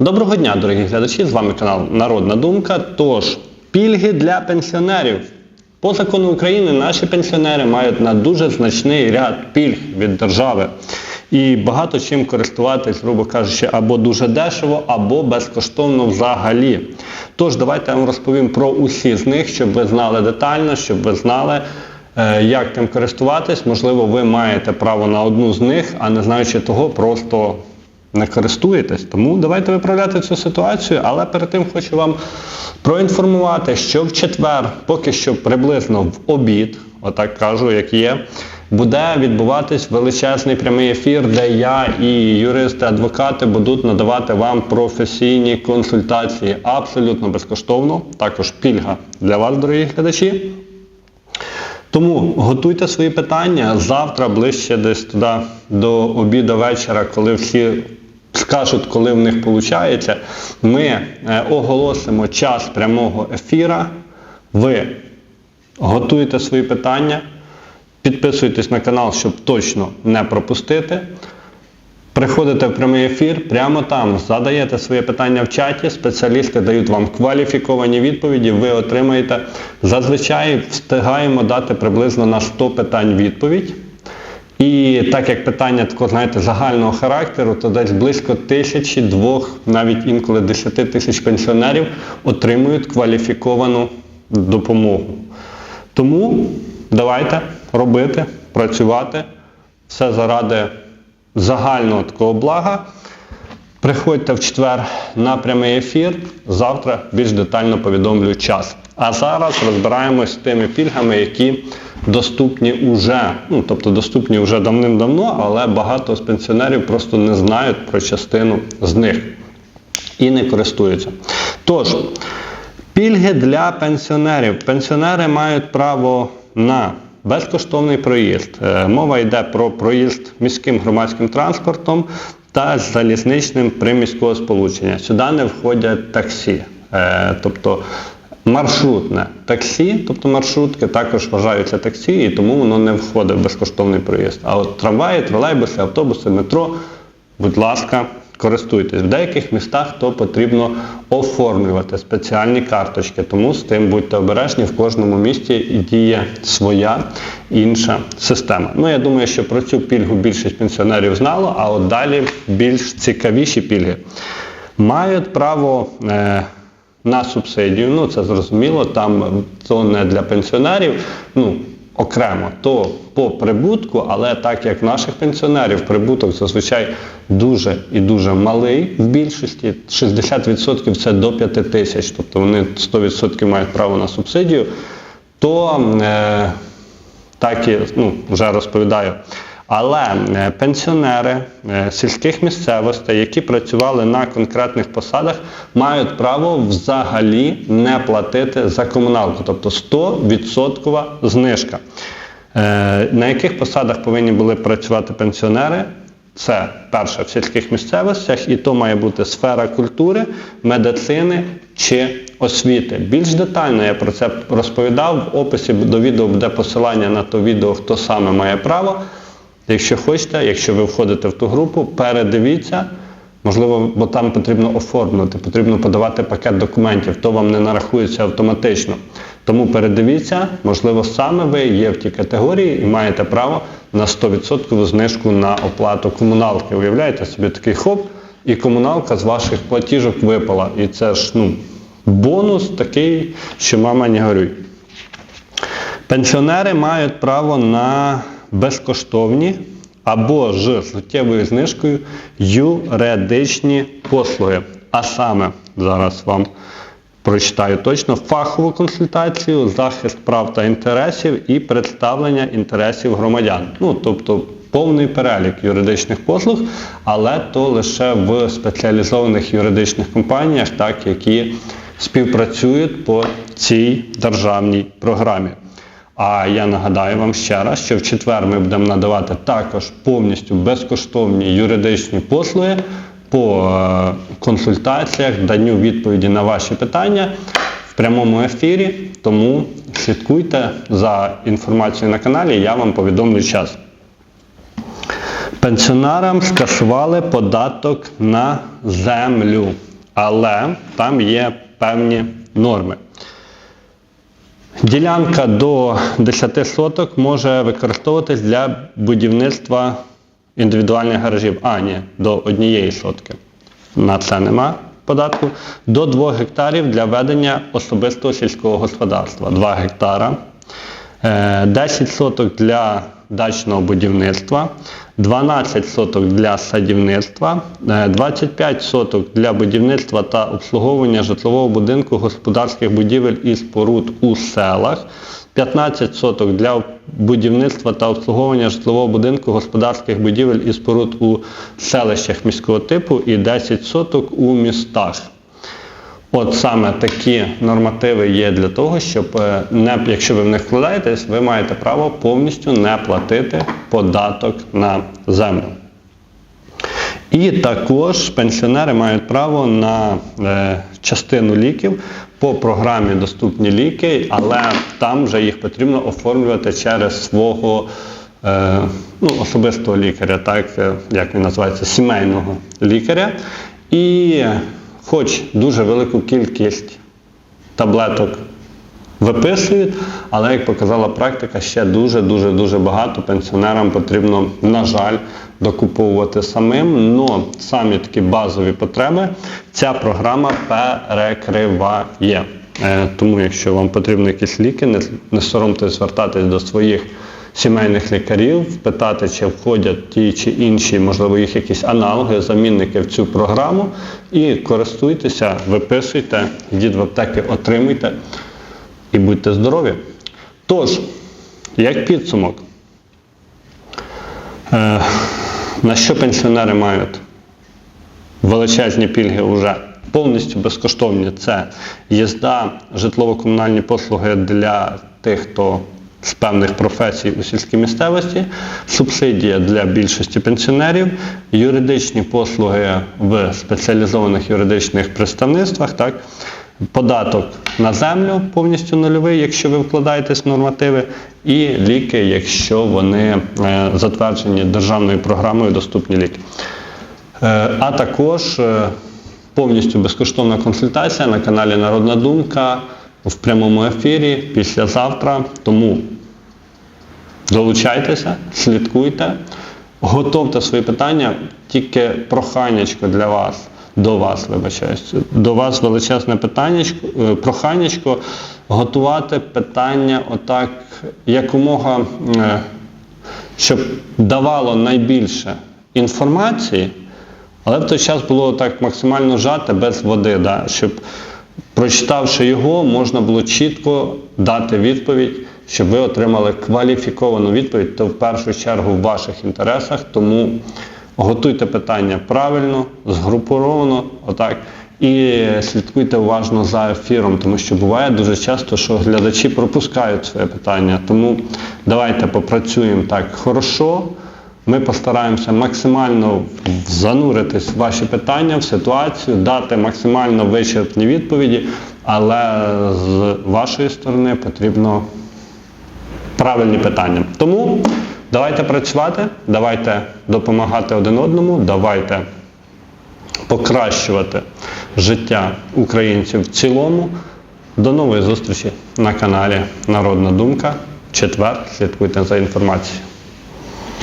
Доброго дня, дорогі глядачі! З вами канал Народна Думка. Тож, пільги для пенсіонерів. По закону України наші пенсіонери мають на дуже значний ряд пільг від держави. І багато чим користуватись, грубо кажучи, або дуже дешево, або безкоштовно взагалі. Тож, давайте я вам розповім про усі з них, щоб ви знали детально, щоб ви знали, е, як тим користуватись. Можливо, ви маєте право на одну з них, а не знаючи того, просто не користуєтесь. Тому давайте виправляти цю ситуацію. Але перед тим хочу вам проінформувати, що в четвер, поки що приблизно в обід, отак кажу, як є, буде відбуватись величезний прямий ефір, де я і юристи-адвокати будуть надавати вам професійні консультації абсолютно безкоштовно. Також пільга для вас, дорогі глядачі. Тому готуйте свої питання завтра, ближче десь туди до обіду вечора, коли всі скажуть, коли в них виходить. Ми е, оголосимо час прямого ефіра. Ви готуєте свої питання, підписуйтесь на канал, щоб точно не пропустити. Приходите в прямий ефір, прямо там задаєте своє питання в чаті, спеціалісти дають вам кваліфіковані відповіді, ви отримаєте. Зазвичай встигаємо дати приблизно на 100 питань відповідь. І так як питання такого, знаєте, загального характеру, то десь близько тисячі, двох, навіть інколи 10 тисяч пенсіонерів отримують кваліфіковану допомогу. Тому давайте робити, працювати. Все заради загального такого блага. Приходьте в четвер на прямий ефір. Завтра більш детально повідомлю час. А зараз розбираємось з тими пільгами, які доступні уже, ну тобто доступні вже давним-давно, але багато з пенсіонерів просто не знають про частину з них і не користуються. Тож, пільги для пенсіонерів. Пенсіонери мають право на безкоштовний проїзд. Е, Мова йде про проїзд міським громадським транспортом та залізничним приміського сполучення. Сюди не входять таксі. Е, Тобто маршрутне таксі, тобто маршрутки також вважаються таксі, і тому воно не входить в безкоштовний проїзд. А от трамваї, тролейбуси, автобуси, метро, будь ласка, користуйтесь. В деяких містах то потрібно оформлювати спеціальні карточки, тому з тим будьте обережні, в кожному місті діє своя інша система. Ну, я думаю, що про цю пільгу більшість пенсіонерів знало, а от далі більш цікавіші пільги. Мають право е, на субсидію, ну це зрозуміло, там то не для пенсіонерів. ну, окремо, то по прибутку, але так як наших пенсіонерів прибуток зазвичай дуже і дуже малий в більшості, 60% це до 5 тисяч, тобто вони 100% мають право на субсидію, то е, так і ну, вже розповідаю. Але е, пенсіонери е, сільських місцевостей, які працювали на конкретних посадах, мають право взагалі не платити за комуналку, тобто 100% знижка. Е, На яких посадах повинні були працювати пенсіонери? Це перше в сільських місцевостях, і то має бути сфера культури, медицини чи освіти. Більш детально я про це розповідав. В описі до відео буде посилання на то відео, хто саме має право. Якщо хочете, якщо ви входите в ту групу, передивіться, можливо, бо там потрібно оформлювати, потрібно подавати пакет документів, то вам не нарахується автоматично. Тому передивіться, можливо, саме ви є в тій категорії і маєте право на 100% знижку на оплату комуналки. Уявляєте собі такий хоп, і комуналка з ваших платіжок випала. І це ж ну, бонус такий, що мама не горюй. Пенсіонери мають право на безкоштовні або з суттєвою знижкою юридичні послуги. А саме, зараз вам прочитаю точно, фахову консультацію, захист прав та інтересів і представлення інтересів громадян. Ну, тобто повний перелік юридичних послуг, але то лише в спеціалізованих юридичних компаніях, так, які співпрацюють по цій державній програмі. А я нагадаю вам ще раз, що в четвер ми будемо надавати також повністю безкоштовні юридичні послуги по е, консультаціях, данню відповіді на ваші питання в прямому ефірі. Тому слідкуйте за інформацією на каналі, я вам повідомлю час. Пенсіонерам скасували податок на землю. але там є певні норми. Ділянка до 10 соток може використовуватись для будівництва індивідуальних гаражів. А, ні, до однієї сотки. На це нема податку. До 2 гектарів для ведення особистого сільського господарства. 2 гектара. Е, 10 соток для дачного будівництва, 12 соток для садівництва, е, 25 соток для будівництва та обслуговування житлового будинку, господарських будівель і споруд у селах, 15 соток для будівництва та обслуговування житлового будинку, господарських будівель і споруд у селищах міського типу і 10 соток у містах. От саме такі нормативи є для того, щоб е, не, якщо ви в них вкладаєтесь, ви маєте право повністю не платити податок на землю. І також пенсіонери мають право на е, частину ліків по програмі Доступні ліки, але там вже їх потрібно оформлювати через свого е, ну, особистого лікаря, так е, як він називається, сімейного лікаря. І хоч дуже велику кількість таблеток виписують, але як показала практика, ще дуже-дуже дуже багато пенсіонерам потрібно, на жаль, докуповувати самим. Но самі такі базові потреби ця програма перекриває. Е, Тому, якщо вам потрібні якісь ліки, не соромтесь звертатись до своїх сімейних лікарів, питати, чи входять ті чи інші, можливо, їх якісь аналоги, замінники в цю програму, і користуйтеся, виписуйте, йдіть в аптеки, отримуйте і будьте здорові. Тож, як підсумок, е, на що пенсіонери мають величезні пільги вже повністю безкоштовні. Це їзда, житлово-комунальні послуги для тих, хто з певних професій у сільській місцевості, субсидія для більшості пенсіонерів, юридичні послуги в спеціалізованих юридичних представництвах, так, податок на землю повністю нульовий, якщо ви вкладаєтесь в нормативи, і ліки, якщо вони е, затверджені державною програмою доступні ліки. Е, А також е, повністю безкоштовна консультація на каналі Народна Думка в прямому ефірі післязавтра. Тому долучайтеся, слідкуйте, готовте свої питання, тільки проханячко для вас. До вас, вибачаюсь, до вас величезне питаннячко, е, проханячко готувати питання отак якомога, е, щоб давало найбільше інформації, але в той час було так максимально жати без води, да, щоб прочитавши його, можна було чітко дати відповідь, щоб ви отримали кваліфіковану відповідь, то в першу чергу в ваших інтересах. Тому готуйте питання правильно, згруповано, отак. І слідкуйте уважно за ефіром, тому що буває дуже часто, що глядачі пропускають своє питання. Тому давайте попрацюємо так хорошо. Ми постараємося максимально зануритись в ваші питання, в ситуацію, дати максимально вичерпні відповіді, але з вашої сторони потрібно правильні питання. Тому давайте працювати, давайте допомагати один одному, давайте покращувати життя українців в цілому. До нової зустрічі на каналі Народна Думка. Четвер. Слідкуйте за інформацією.